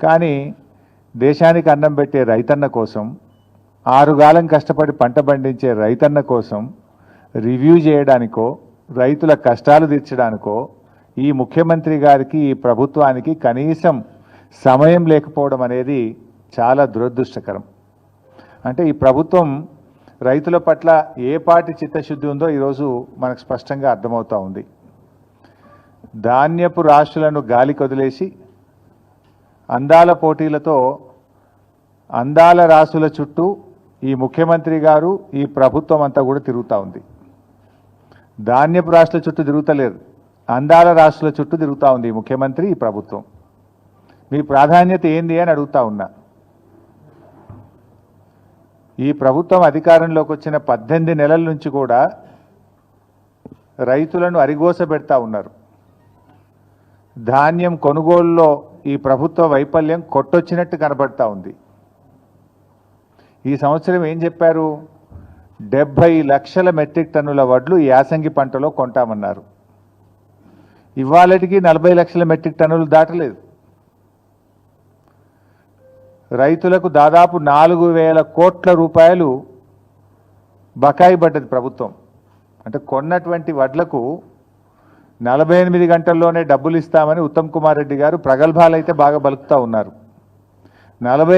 కానీ దేశానికి అన్నం పెట్టే రైతన్న కోసం ఆరుగాలం కష్టపడి పంట పండించే రైతన్న కోసం రివ్యూ చేయడానికో రైతుల కష్టాలు తీర్చడానికో ఈ ముఖ్యమంత్రి గారికి ఈ ప్రభుత్వానికి కనీసం సమయం లేకపోవడం అనేది చాలా దురదృష్టకరం. అంటే ఈ ప్రభుత్వం రైతుల పట్ల ఏ పాటి చిత్తశుద్ధి ఉందో ఈరోజు మనకు స్పష్టంగా అర్థమవుతూ ఉంది. ధాన్యపు రాశులను గాలికి వదిలేసి అందాల పోటీలతో అందాల రాసుల చుట్టూ ఈ ముఖ్యమంత్రి గారు ఈ ప్రభుత్వం అంతా కూడా తిరుగుతూ ఉంది. ధాన్యపు రాష్ట్రాల చుట్టూ తిరుగుతలేరు అందాల రాష్ట్రాల చుట్టూ తిరుగుతూ ఉంది ఈ ముఖ్యమంత్రి ఈ ప్రభుత్వం. మీ ప్రాధాన్యత ఏంది అని అడుగుతా ఉన్నా. ఈ ప్రభుత్వం అధికారంలోకి వచ్చిన పద్దెనిమిది నెలల నుంచి కూడా రైతులను అరిగోస పెడతా ఉన్నారు. ధాన్యం కొనుగోలులో ఈ ప్రభుత్వ వైఫల్యం కొట్టొచ్చినట్టు కనబడతా ఉంది. ఈ సంవత్సరం ఏం చెప్పారు? డెబ్భై లక్షల మెట్రిక్ టన్నుల వడ్లు యాసంగి పంటలో కొంటామన్నారు. ఇవాళటికి నలభై లక్షల మెట్రిక్ టన్నులు దాటలేదు. రైతులకు దాదాపు నాలుగు వేల కోట్ల రూపాయలు బకాయి పడ్డది ప్రభుత్వం. అంటే కొన్నటువంటి వడ్లకు నలభై ఎనిమిది గంటల్లోనే డబ్బులు ఇస్తామని ఉత్తమ్ కుమార్ రెడ్డి గారు ప్రగల్భాలైతే బాగా బలుకుతా ఉన్నారు. నలభై